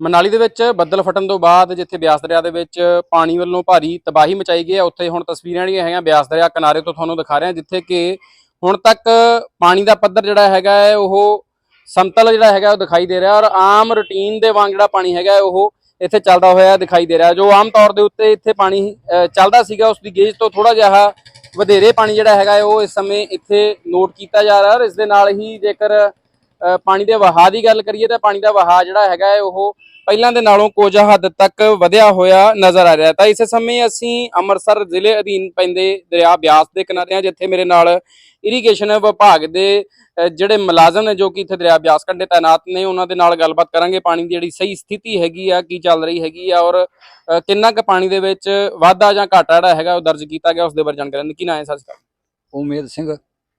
ਮਨਾਲੀ ਦੇ ਵਿੱਚ ਬੱਦਲ ਫਟਣ ਤੋਂ ਬਾਅਦ ਜਿੱਥੇ ਬਿਆਸ ਦਰਿਆ ਦੇ ਵਿੱਚ ਪਾਣੀ ਵੱਲੋਂ ਭਾਰੀ ਤਬਾਹੀ ਮਚਾਈ ਗਈ ਹੈ, ਉੱਥੇ ਹੁਣ ਤਸਵੀਰਾਂ ਜਿਹੜੀਆਂ ਹੈਗੀਆਂ ਬਿਆਸ ਦਰਿਆ ਕਿਨਾਰੇ ਤੋਂ ਤੁਹਾਨੂੰ ਦਿਖਾ ਰਹੇ ਹਾਂ ਜਿੱਥੇ ਕਿ ਹੁਣ ਤੱਕ ਪਾਣੀ ਦਾ ਪੱਧਰ ਜਿਹੜਾ ਹੈਗਾ ਹੈ, ਉਹ ਸਮਤਲ ਜਿਹੜਾ ਹੈਗਾ ਉਹ ਦਿਖਾਈ ਦੇ ਰਿਹਾ ਔਰ ਆਮ ਰੂਟੀਨ ਦੇ ਵਾਂਗ ਜਿਹੜਾ ਪਾਣੀ ਹੈਗਾ ਹੈ, ਉਹ ਇੱਥੇ ਚੱਲਦਾ ਹੋਇਆ ਦਿਖਾਈ ਦੇ ਰਿਹਾ। ਜੋ ਆਮ ਤੌਰ ਦੇ ਉੱਤੇ ਇੱਥੇ ਪਾਣੀ ਚੱਲਦਾ ਸੀਗਾ, ਉਸ ਦੀ ਗੇਜ ਤੋਂ ਥੋੜਾ ਜਿਹਾ ਵਧੇਰੇ ਪਾਣੀ ਜਿਹੜਾ ਹੈਗਾ ਹੈ, ਉਹ ਇਸ ਸਮੇਂ ਇੱਥੇ ਨੋਟ ਕੀਤਾ ਜਾ ਰਿਹਾ ਔਰ ਇਸ ਦੇ ਨਾਲ ਹੀ ਜੇਕਰ ਪਾਣੀ ਦੇ ਵਹਾਅ ਦੀ ਗੱਲ ਕਰੀਏ ਤਾਂ ਪਾਣੀ ਦਾ ਵਹਾਅ ਜਿਹੜਾ ਹੈਗਾ ਹੈ ਉਹ ਪਹਿਲਾਂ ਦੇ ਨਾਲੋਂ ਕੁਝ ਹੱਦ ਤੱਕ ਵਧਿਆ ਹੋਇਆ ਨਜ਼ਰ ਆ ਰਿਹਾ। ਤਾਂ ਇਸ ਸਮੇਂ ਅਸੀਂ ਅੰਮ੍ਰਿਤਸਰ ਜ਼ਿਲ੍ਹੇ ਅਧੀਨ ਪੈਂਦੇ ਦਰਿਆ ਬਿਆਸ ਦੇ ਕਿਨਾਰੇ ਹਾਂ ਜਿੱਥੇ ਮੇਰੇ ਨਾਲ ਇਰੀਗੇਸ਼ਨ ਵਿਭਾਗ ਦੇ ਜਿਹੜੇ ਮੁਲਾਜ਼ਮ ਨੇ ਜੋ ਕਿ ਇੱਥੇ ਦਰਿਆ ਬਿਆਸ ਕੰਢੇ ਤਾਇਨਾਤ ਨੇ ਉਹਨਾਂ ਦੇ ਨਾਲ ਗੱਲਬਾਤ ਕਰਾਂਗੇ। ਪਾਣੀ ਦੀ ਜਿਹੜੀ ਸਹੀ ਸਥਿਤੀ ਹੈਗੀ ਆ ਕੀ ਚੱਲ ਰਹੀ ਹੈਗੀ ਆ ਔਰ ਕਿੰਨਾ ਕੁ ਪਾਣੀ ਦੇ ਵਿੱਚ ਵਾਧਾ ਜਾਂ ਘਾਟਾ ਜਿਹੜਾ ਹੈਗਾ ਉਹ ਦਰਜ ਕੀਤਾ ਗਿਆ ਉਸ ਦੇ ਬਾਰੇ ਜਾਣਕਾਰੀ ਕੀ ਨਾਂ ਹੈ ਸਰ ਉਮੇਦ ਸਿੰਘ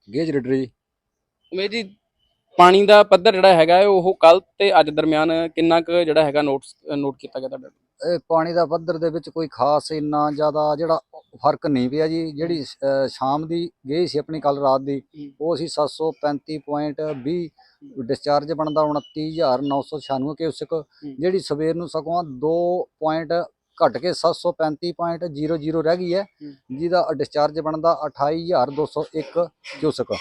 ਗੇਜ ਰਡਰੀ ਉਮੇਦ ਜੀ ਪਾਣੀ ਦਾ ਪੱਧਰ ਜਿਹੜਾ ਹੈਗਾ ਹੈ ਉਹ ਕੱਲ ਤੇ ਅੱਜ ਦਰਮਿਆਨ ਕਿੰਨਾ ਕੁ ਜਿਹੜਾ ਹੈਗਾ ਨੋਟ ਨੋਟ ਕੀਤਾ ਗਿਆ ਤੁਹਾਡੇ ਇਹ ਪਾਣੀ ਦਾ ਪੱਧਰ ਦੇ ਵਿੱਚ ਕੋਈ ਖਾਸ ਇੰਨਾ ਜ਼ਿਆਦਾ ਜਿਹੜਾ ਫ਼ਰਕ ਨਹੀਂ ਪਿਆ ਜੀ। ਜਿਹੜੀ ਸ਼ਾਮ ਦੀ ਗਈ ਸੀ ਆਪਣੀ ਕੱਲ ਰਾਤ ਦੀ। ਉਹ ਸੀ 735.20 ਡਿਸਚਾਰਜ ਬਣਦਾ 29996 ਕਿਊਸਕ ਜਿਹੜੀ ਸਵੇਰ ਨੂੰ ਸਗੋਂ 2 ਪੁਆਇੰਟ ਘਟ ਕੇ 735.00 ਰਹਿ ਗਈ ਹੈ। ਹੂੰ। ਜਿਹਦਾ ਡਿਸਚਾਰਜ ਬਣਦਾ 28201 ਕਿਊਸਕ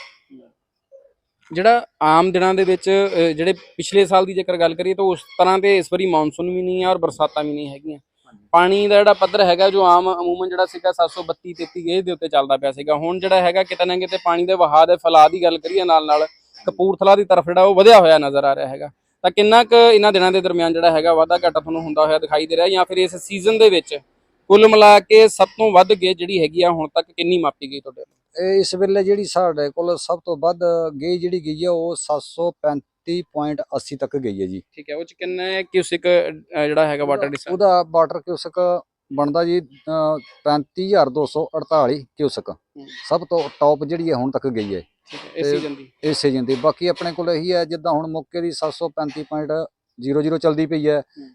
ਜਿਹੜਾ ਆਮ ਦਿਨਾਂ ਦੇ ਵਿੱਚ ਜਿਹੜੇ ਪਿਛਲੇ ਸਾਲ ਦੀ ਜੇਕਰ ਗੱਲ ਕਰੀਏ ਤਾਂ ਉਸ ਤਰ੍ਹਾਂ ਤੇ ਇਸ ਵਾਰੀ ਮੌਨਸੂਨ ਵੀ ਨਹੀਂ ਹੈ ਔਰ ਬਰਸਾਤਾਂ ਵੀ ਨਹੀਂ ਹੈਗੀਆਂ। ਪਾਣੀ ਦਾ ਜਿਹੜਾ ਪੱਧਰ ਹੈਗਾ ਜੋ ਆਮ ਅਮੂਮਨ ਜਿਹੜਾ ਸੀਗਾ 732 33 ਗੇਜ ਦੇ ਉੱਤੇ ਚੱਲਦਾ ਪਿਆ ਸੀਗਾ। ਹੁਣ ਜਿਹੜਾ ਹੈਗਾ ਕਿਤੇ ਨਾ ਕਿਤੇ ਪਾਣੀ ਦੇ ਵਹਾਅ ਦੇ ਫੈਲਾਅ ਦੀ ਗੱਲ ਕਰੀਏ ਨਾਲ ਨਾਲ ਕਪੂਰਥਲਾ ਦੀ ਤਰਫ ਜਿਹੜਾ ਉਹ ਵਧਿਆ ਹੋਇਆ ਨਜ਼ਰ ਆ ਰਿਹਾ ਹੈਗਾ। ਤਾਂ ਕਿੰਨਾ ਕੁ ਇਹਨਾਂ ਦਿਨਾਂ ਦੇ ਦਰਮਿਆਨ ਜਿਹੜਾ ਹੈਗਾ ਵਾਧਾ ਘਾਟਾ ਤੁਹਾਨੂੰ ਹੁੰਦਾ ਹੋਇਆ ਦਿਖਾਈ ਦੇ ਰਿਹਾ ਜਾਂ ਫਿਰ ਇਸ ਸੀਜ਼ਨ ਦੇ ਵਿੱਚ ਕੁੱਲ ਮਿਲਾ ਕੇ ਸਭ ਤੋਂ ਵੱਧ ਗੇਜ ਜਿਹੜੀ ਹੈਗੀ ਆ ਹੁਣ ਤੱਕ ਕਿੰਨੀ ਮਾਪੀ ਗਈ ਤੁਹਾਡੇ ਇਹ ਇਸ ਵੇਲੇ ਜਿਹੜੀ ਸਾਡੇ ਕੋਲ ਸਭ ਤੋਂ ਵੱਧ ਗਈ ਜਿਹੜੀ ਗਈ ਹੈ ਉਹ 735.80 ਤੱਕ ਗਈ ਹੈ ਜੀ। ਠੀਕ ਹੈ ਉਹ ਚ ਕਿੰਨੇ ਕਿਊਸਿਕ ਜਿਹੜਾ ਹੈਗਾ ਵਾਟਰ ਡਿਸਟੈਂਸ ਉਹਦਾ ਵਾਟਰ ਕਿਊਸਕ ਬਣਦਾ ਜੀ ਅਹ, 35248 ਕਿਊਸਕ ਸਭ ਤੋਂ ਟੌਪ ਜਿਹੜੀ ਹੈ ਹੁਣ ਤੱਕ ਗਈ ਹੈ ਇਸ ਸੀਜ਼ਨ ਦੀ ਇਸ ਸੀਜ਼ਨ ਦੀ ਬਾਕੀ ਆਪਣੇ ਕੋਲ ਇਹੀ ਹੈ ਜਿੱਦਾਂ ਹੁਣ ਮੌਕੇ ਦੀ 735.00 ਚੱਲਦੀ ਪਈ ਹੈ। ਹੂੰ।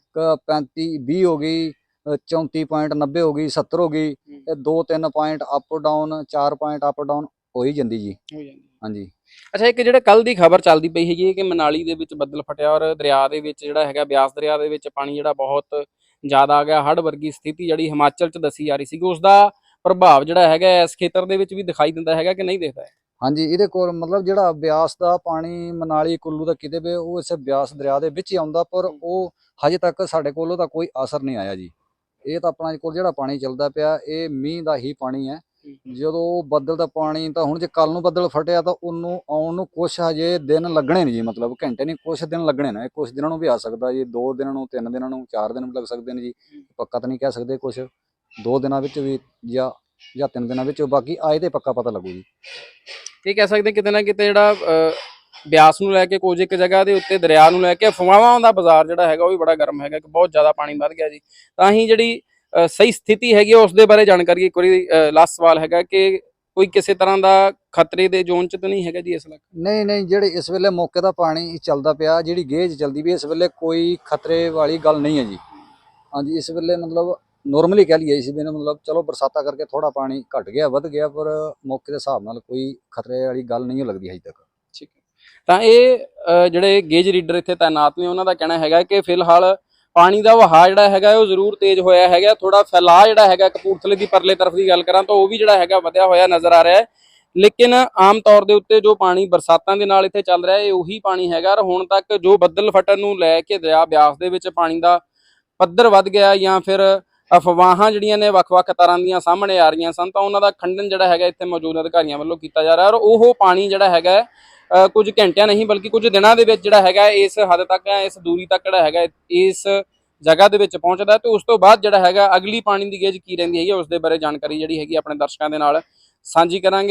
35 20 ਹੋ ਗਈ। ਅਹ 34.90 ਹੋ ਗਈ 70 ਹੋ ਗਈ ਹੂੰ। ਇਹ 2 3 point up down 4 point up down ਹੋ ਹੀ ਜਾਂਦੀ ਜੀ। ਹੋ ਜਾਂਦੀ ਹੈ। ਹਾਂਜੀ। ਅੱਛਾ ਇੱਕ ਜਿਹੜਾ ਕੱਲ ਦੀ ਖਬਰ ਚੱਲਦੀ ਪਈ ਹੈਗੀ ਹੈ ਕਿ ਮਨਾਲੀ ਦੇ ਵਿੱਚ ਬੱਦਲ ਫਟਿਆ ਔਰ ਦਰਿਆ ਦੇ ਵਿੱਚ ਜਿਹੜਾ ਹੈਗਾ ਬਿਆਸ ਦਰਿਆ ਦੇ ਵਿੱਚ ਪਾਣੀ ਜਿਹੜਾ ਬਹੁਤ ਜ਼ਿਆਦਾ ਆ ਗਿਆ ਹੜ੍ਹ ਵਰਗੀ ਸਥਿਤੀ ਜਿਹੜੀ ਹਿਮਾਚਲ 'ਚ ਦੱਸੀ ਜਾ ਰਹੀ ਸੀਗੀ ਉਸ ਦਾ ਪ੍ਰਭਾਵ ਜਿਹੜਾ ਹੈਗਾ ਇਸ ਖੇਤਰ ਦੇ ਵਿੱਚ ਵੀ ਦਿਖਾਈ ਦਿੰਦਾ ਹੈਗਾ ਕਿ ਨਹੀਂ ਦਿਖਦਾ ਹੈ? ਹਾਂਜੀ ਇਹਦੇ ਕੋਲ ਮਤਲਬ ਜਿਹੜਾ ਬਿਆਸ ਦਾ ਪਾਣੀ ਮਨਾਲੀ ਕੁੱਲੂ ਦਾ ਕਿਤੇ ਵੀ ਉਹ ਇਸੇ ਬਿਆਸ ਦਰਿਆ ਦੇ ਵਿੱਚ ਹੀ ਆਉਂਦਾ ਪਰ ਉਹ ਹਜੇ ਤੱਕ ਸਾਡੇ ਕੋਲ ਉਹਦਾ ਕੋਈ ਅਸਰ ਨਹੀਂ ਆਇਆ ਜੀ। ਇਹ ਤਾਂ ਆਪਣਾ ਕੋਲ ਜਿਹੜਾ ਪਾਣੀ ਚੱਲਦਾ ਪਿਆ ਇਹ ਮੀਂਹ ਦਾ ਹੀ ਪਾਣੀ ਹੈ। ਜਦੋਂ ਬੱਦਲ ਦਾ ਪਾਣੀ ਤਾਂ ਹੁਣ ਜੇ ਕੱਲ ਨੂੰ ਬੱਦਲ ਫਟਿਆ ਤਾਂ ਉਹਨੂੰ ਆਉਣ ਨੂੰ ਕੁਛ ਹਜੇ ਦਿਨ ਲੱਗਣੇ ਨੇ ਜੀ ਮਤਲਬ ਘੰਟੇ ਨਹੀਂ ਕੁਛ ਦਿਨ ਲੱਗਣੇ ਨੇ। ਕੁਛ ਦਿਨਾਂ ਨੂੰ ਵੀ ਆ ਸਕਦਾ ਜੀ ਦੋ ਦਿਨਾਂ ਨੂੰ ਤਿੰਨ ਦਿਨਾਂ ਨੂੰ ਚਾਰ ਦਿਨ ਵੀ ਲੱਗ ਸਕਦੇ ਨੇ ਜੀ। ਪੱਕਾ ਤਾਂ ਨਹੀਂ ਕਹਿ ਸਕਦੇ ਕੁਛ। ਦੋ ਦਿਨਾਂ ਵਿੱਚ ਵੀ ਜਾਂ ਜਾਂ ਤਿੰਨ ਦਿਨਾਂ ਵਿੱਚ ਬਾਕੀ ਆਏ ਤੇ ਪੱਕਾ ਪਤਾ ਲੱਗੂ ਜੀ। ਇਹ ਕਹਿ ਸਕਦੇ ਕਿਤੇ ਨਾ ਕਿਤੇ ਜਿਹੜਾ ਬਿਆਸ ਨੂੰ ਲੈ ਕੇ ਕੁਝ ਇੱਕ ਜਗ੍ਹਾ ਦੇ ਉੱਤੇ ਦਰਿਆ ਨੂੰ ਲੈ ਕੇ ਅਫਵਾਹਾਂ ਦਾ ਬਾਜ਼ਾਰ ਜਿਹੜਾ ਹੈਗਾ ਉਹ ਵੀ ਬੜਾ ਗਰਮ ਹੈਗਾ ਕਿ ਬਹੁਤ ਜ਼ਿਆਦਾ ਪਾਣੀ ਵੱਧ ਗਿਆ ਜੀ। ਤਾਂ ਹੀ ਜਿਹੜੀ ਸਹੀ ਸਥਿਤੀ ਹੈਗੀ ਆ, ਉਸ ਦੇ ਬਾਰੇ ਜਾਣਕਾਰੀ ਇੱਕ ਵਾਰੀ ਲਾਸਟ ਸਵਾਲ ਹੈਗਾ ਕਿ ਕੋਈ ਕਿਸੇ ਤਰ੍ਹਾਂ ਦਾ ਖਤਰੇ ਦੇ ਜ਼ੋਨ 'ਚ ਤਾਂ ਨਹੀਂ ਹੈਗਾ ਜੀ ਇਸ ਇਲਾਕੇ ਨਹੀਂ ਨਹੀਂ ਜਿਹੜੇ ਇਸ ਵੇਲੇ ਮੌਕੇ ਦਾ ਪਾਣੀ ਚੱਲਦਾ ਪਿਆ ਜਿਹੜੀ ਗੇਜ ਚੱਲਦੀ ਵੀ ਇਸ ਵੇਲੇ ਕੋਈ ਖਤਰੇ ਵਾਲੀ ਗੱਲ ਨਹੀਂ ਹੈ ਜੀ। ਹਾਂਜੀ ਇਸ ਵੇਲੇ ਮਤਲਬ ਨੋਰਮਲੀ ਕਹਿ ਲਈਏ ਇਸ ਵੇਲੇ ਮਤਲਬ ਚਲੋ ਬਰਸਾਤਾਂ ਕਰਕੇ ਥੋੜਾ ਪਾਣੀ ਘਟ ਗਿਆ ਵੱਧ ਗਿਆ ਪਰ ਮੌਕੇ ਦੇ ਹਿਸਾਬ ਨਾਲ ਕੋਈ ਖਤਰੇ ਵਾਲੀ ਗੱਲ ਨਹੀਂ ਲੱਗਦੀ ਹਜੇ ਤੱਕ। ਤਾਂ ਇਹ ਜਿਹੜੇ ਗੇਜ ਰੀਡਰ ਇੱਥੇ ਤਾਇਨਾਤ ਨੇ, ਉਹਨਾਂ ਦਾ ਕਹਿਣਾ ਹੈਗਾ ਕਿ ਫਿਲਹਾਲ ਪਾਣੀ ਦਾ ਵਹਾਅ ਜਿਹੜਾ ਹੈਗਾ, ਉਹ ਜ਼ਰੂਰ ਤੇਜ਼ ਹੋਇਆ ਹੈਗਾ। ਥੋੜਾ ਫੈਲਾਅ ਜਿਹੜਾ ਹੈਗਾ, ਕਪੂਰਥਲੇ ਦੀ ਪਰਲੇ ਤਰਫ ਦੀ ਗੱਲ ਕਰਾਂ ਤਾਂ ਉਹ ਵੀ ਜਿਹੜਾ ਹੈਗਾ ਵਧਿਆ ਹੋਇਆ ਨਜ਼ਰ ਆ ਰਿਹਾ ਹੈ। ਲੇਕਿਨ ਆਮ ਤੌਰ ਦੇ ਉੱਤੇ ਜੋ ਪਾਣੀ ਬਰਸਾਤਾਂ ਦੇ ਨਾਲ ਇੱਥੇ ਚੱਲ ਰਿਹਾ ਹੈ ਇਹ ਉਹੀ ਪਾਣੀ ਹੈਗਾ ਔਰ ਹੁਣ ਤੱਕ ਜੋ ਬੱਦਲ ਫਟਣ ਨੂੰ ਲੈ ਕੇ ਦਰਿਆ ਬਿਆਸ ਦੇ ਵਿੱਚ ਪਾਣੀ ਦਾ ਪੱਧਰ ਵੱਧ ਗਿਆ ਜਾਂ ਫਿਰ ਅਫਵਾਹਾਂ ਜਿਹੜੀਆਂ ਨੇ ਵੱਖ-ਵੱਖ ਤਰ੍ਹਾਂ ਦੀਆਂ ਸਾਹਮਣੇ ਆ ਰਹੀਆਂ ਸਨ, ਤਾਂ ਉਹਨਾਂ ਦਾ ਖੰਡਨ ਜਿਹੜਾ ਹੈਗਾ ਇੱਥੇ ਮੌਜੂਦ ਅਧਿਕਾਰੀਆਂ ਵੱਲੋਂ ਕੀਤਾ ਜਾ ਰਿਹਾ ਔਰ ਉਹ ਪਾਣੀ ਜਿਹੜਾ ਹੈਗਾ ਕੁਝ ਘੰਟਿਆਂ ਨਹੀਂ ਬਲਕਿ ਕੁਝ ਦਿਨਾਂ ਦੇ ਵਿੱਚ ਜਿਹੜਾ ਹੈਗਾ ਇਸ ਹੱਦ ਤੱਕ ਇਸ ਦੂਰੀ ਤੱਕ ਜਿਹੜਾ ਹੈਗਾ ਇਸ ਜਗ੍ਹਾ ਦੇ ਵਿੱਚ ਪਹੁੰਚਦਾ ਹੈ ਤੇ ਉਸ ਤੋਂ ਬਾਅਦ ਜਿਹੜਾ ਹੈਗਾ ਅਗਲੀ ਪਾਣੀ ਦੀ ਗੇਜ ਕੀ ਰਹਿੰਦੀ ਹੈਗੀ ਉਸ ਦੇ ਬਾਰੇ ਜਾਣਕਾਰੀ ਜਿਹੜੀ ਹੈਗੀ ਆਪਣੇ ਦਰਸ਼ਕਾਂ ਦੇ ਨਾਲ ਸਾਂਝੀ ਕਰਾਂਗੇ।